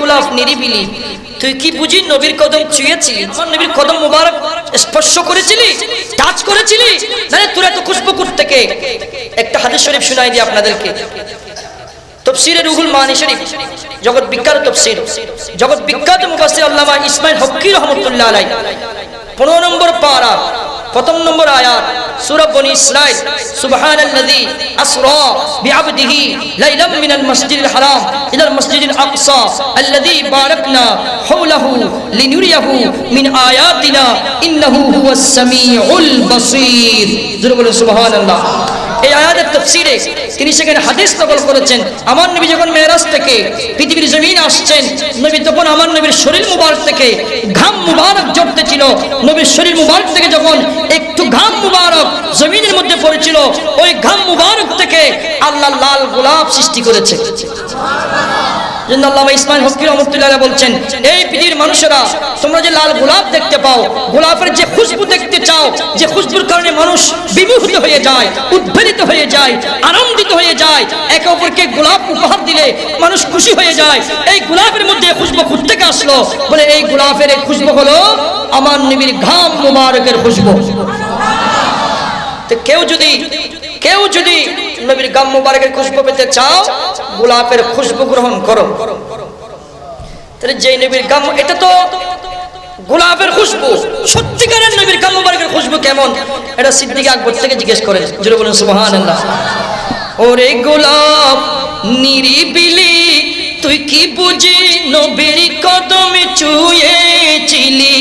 গোলাপ নিরিবিলি। তুই কি বুঝি নবীর কদম ছুঁয়েছিলি? নবীর কদম মুবারক স্পর্শ করেছিলি? টাচ করেছিলি? না তোরা তো খুশবু থেকে একটা হাদিস শরীফ শোনাই দিই আপনাদেরকে। তফসিরে রুহুল মানি শরীফ, জগৎ বিখ্যাত তফসির। জগৎ বিখ্যাত মুফাসসির আল্লামা ইসমাইল হক্কি রহমাতুল্লাহ আলাইহি। 15 নম্বর পারা। প্রথম নম্বর আয়াত সূরা বনি ইসরাইল সুবহানাল্লাযী আসরা বিআবদিহি লাইলাম মিনাল মাসজিদিল হারাম ইলাল মাসজিদিল আকসা আল্লাযী বারাকনা হাওলাহু লিনুরিয়াহু মিন আয়াতিনা ইন্নাহু হুয়াস সামিউল বাসীর জোরে বলুন সুবহানাল্লাহ এই আয়াতের তফসিরে তিনি সেখানে হাদিস নকল করেছেন। আমার নবী যখন মেয়েরাজ থেকে পৃথিবীর জমিন আসছেন, নবী তখন আমার নবীর শরীর মুবারক থেকে ঘাম মুবারক জড়তে ছিল। নবীর শরীর মুবারক থেকে যখন একটু ঘাম মুবারক জমিনের মধ্যে পড়েছিল, ওই ঘাম মুবারক থেকে আল্লাহ লাল গোলাপ সৃষ্টি করেছে। গোলাপ দেখতে চাও, যে খুশবুর কারণে মানুষ বিমুহিত হয়ে যায়, উদ্বেলিত হয়ে যায়, আনন্দিত একে অপরকে গোলাপ উপহার দিলে মানুষ খুশি হয়ে যায়, এই গোলাপের মধ্যে খুশবু থেকে আসলো? বলে, এই গোলাপের এই খুশবু হলো আমার নবীর ঘাম মুবারকের খুশবু। কেউ যদি কেউ যদি নবীর গাম মুবারকের খুশবু পেতে চাও, গোলাপের খুশবু গ্রহণ করো। তাহলে যে নবীর গাম, এটা তো গোলাপের খুশবু। সত্যিকারের নবীর গাম মুবারকের খুশবু কেমন? এটা সিদ্দিক আকবর থেকে জিজ্ঞেস করে। জুড়ে বলুন, সুবহানাল্লাহ। ওরে গোলাপ, নিরিবিলি, তুই কি বুঝি নবীর কদমে চুয়েছিলি